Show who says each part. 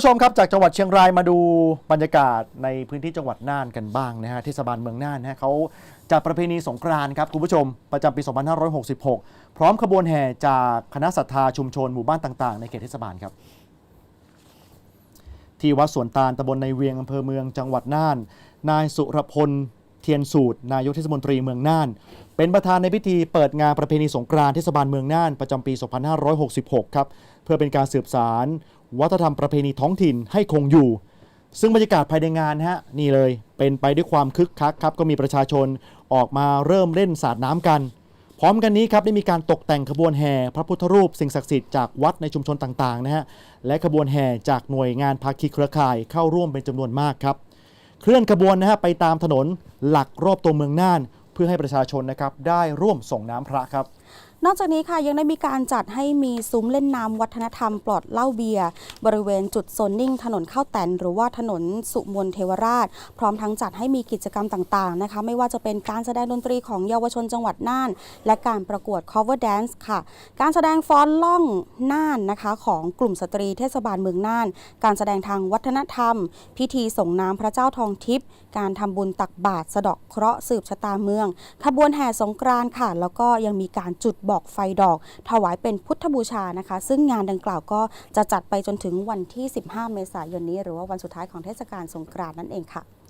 Speaker 1: ผู้ชมครับจากจังหวัดเชียงรายมาดูบรรยากาศในพื้นที่จังหวัดน่านกันบ้างนะฮะเทศบาลเมืองน่านนะฮะเขาจัดประเพณีสงกรานต์ครับคุณผู้ชมประจำปี 2566 พร้อมขบวนแห่จากคณะศรัทธาชุมชนหมู่บ้านต่างๆ ในเขตเทศบาลครับ ที่วัดสวนตาลตำบลในเวียงอำเภอเมืองจังหวัดน่าน นายสุรพล เทียนสูตร นายกเทศมนตรีเมืองน่าน เป็นประธานในพิธีเปิดงานประเพณีสงกรานต์เทศบาลเมืองน่านประจำปี 2566 ครับ เพื่อเป็นการสืบสาร วัฒนธรรมประเพณีท้องถิ่นให้คงอยู่ ซึ่งบรรยากาศภายในงานฮะนี่เลยเป็นไปด้วยความคึกคักครับก็มีประชาชนออกมาเริ่มเล่นสาดน้ำกัน พร้อมกันนี้ครับได้มีการตกแต่งขบวนแห่พระพุทธรูปสิ่งศักดิ์สิทธิ์จากวัดในชุมชนต่างๆนะฮะและขบวนแห่จากหน่วยงานภาคีเครือข่ายเข้าร่วมเป็นจำนวนมากครับ เคลื่อนขบวนนะฮะไปตามถนนหลักรอบตัวเมืองน่าน เพื่อให้ประชาชนนะครับได้ร่วมส่งน้ำพระครับ
Speaker 2: นอกจากนี้ค่ะยังได้มีการจัดให้มีซุ้มเล่นน้ำวัฒนธรรมปลอดเหล้าเบียร์บริเวณจุดโซนนิ่ง ถนนข้าวแตน หรือว่าถนนสุมนเทวราช พร้อมทั้งจัดให้มีกิจกรรมต่างๆนะคะ ไม่ว่าจะเป็นการแสดงดนตรีของเยาวชนจังหวัดน่าน และการประกวด cover dance ค่ะ การแสดงฟ้อนล่องน่านนะคะของกลุ่มสตรีเทศบาลเมืองน่าน การแสดงทางวัฒนธรรม พิธีส่งน้ำพระเจ้าทองทิพย์การทำบุญตักบาตรสะดาะเคราะห์สืบชะตาเมืองขบวนแห่สงกรานต์ค่ะ แล้วก็ยังมีการจุดบอกไฟดอก ถวายเป็นพุทธบูชานะคะ ซึ่งงานดังกล่าวก็จะจัดไปจนถึงวันที่ 15 เมษายนนี้ หรือว่าวันสุดท้ายของเทศกาลสงกรานต์นั่นเองค่ะ